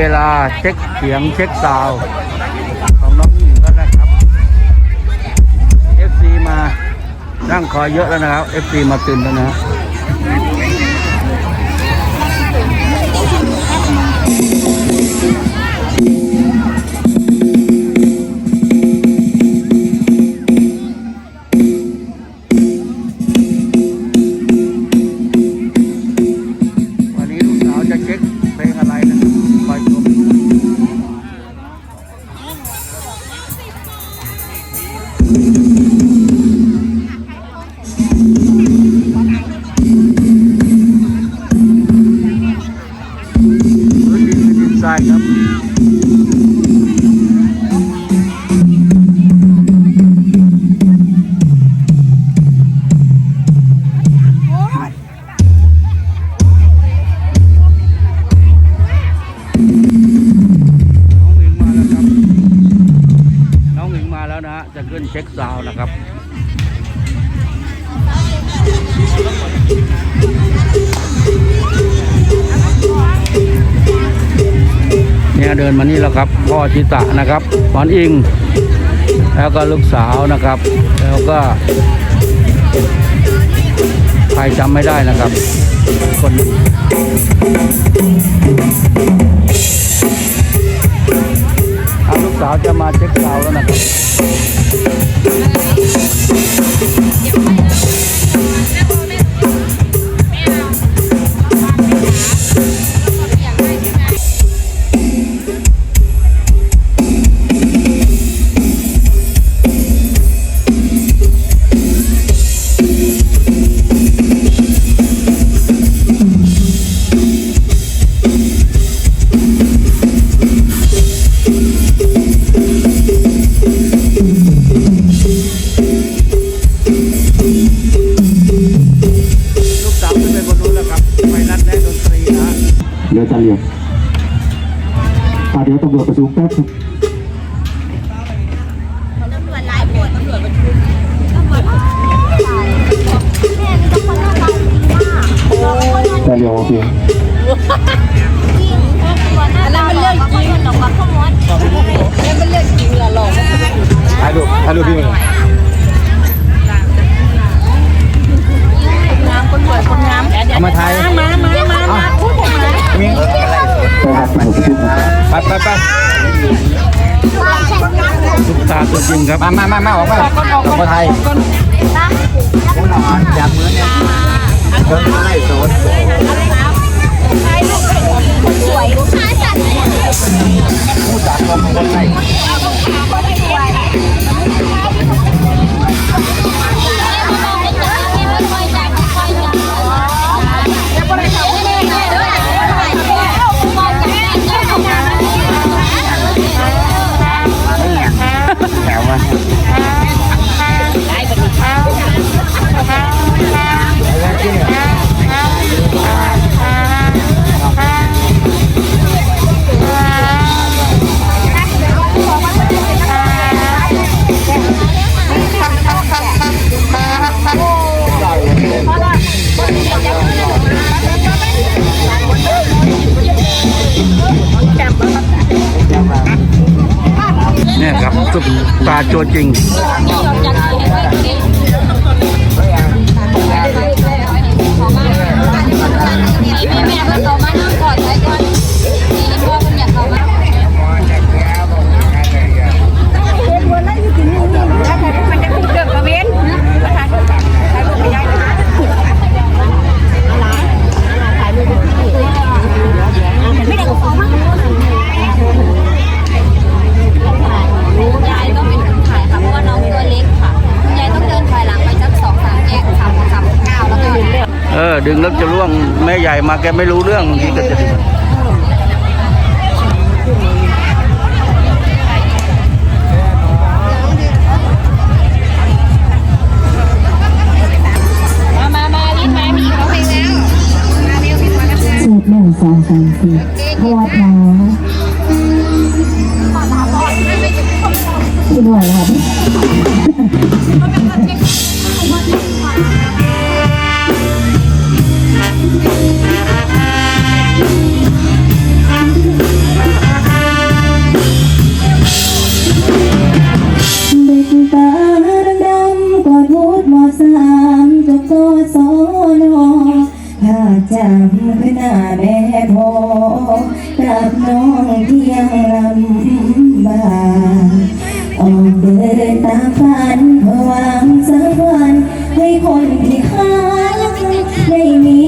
เวลาเช็คเสียงเช็คซาวด์ของน้องหญิงแล้วนะครับ FC มานั่งคอยเยอะแล้วนะครับ FC มาตื่นแล้วนะ พื้น เนี่ยเดินมานี่แล้วครับ พ่อชิตะนะครับหมอนอิง แล้วก็ลูกสาวนะครับ แล้วก็ ใครจำไม่ได้นะครับ คนลูกสาวจะมาเช็คซาวแล้วนะครับ เดี๋ยวตำรวจประชุมแป๊บนึงตำรวจหลายคนตำรวจประชุมตำรวจแม่มีต้องคนหน้าตาดีมากเรากแต่เดี๋ยวโอเคจริงอันนั้นมันเรื่องจริงหลอกว่าขโมยแล้วมันเรื่อง มามามามาออกมาออกมาไทยจับมือเนี่ยเดินไล่สนสวยผู้ชายสัตว์ผู้จัดคนไล่คนสวย เนี่ยครับสุดตาตัวจริง แม่ก็ต่อ ดึงแล้วจะล่วงแม่ใหญ่มาแกไม่รู้เรื่องบางทีก็จะดึงมามามาลิ้นมมีเขาเพลงแล้วหนึ่งสองสามสี่ทอดนะพี่หน่วยครับ จำขึ้นหน้าแม่พอกับน้องเที่ยงลำบากออกเดินตาฝันวังสัวันให้คนที่หาได้มี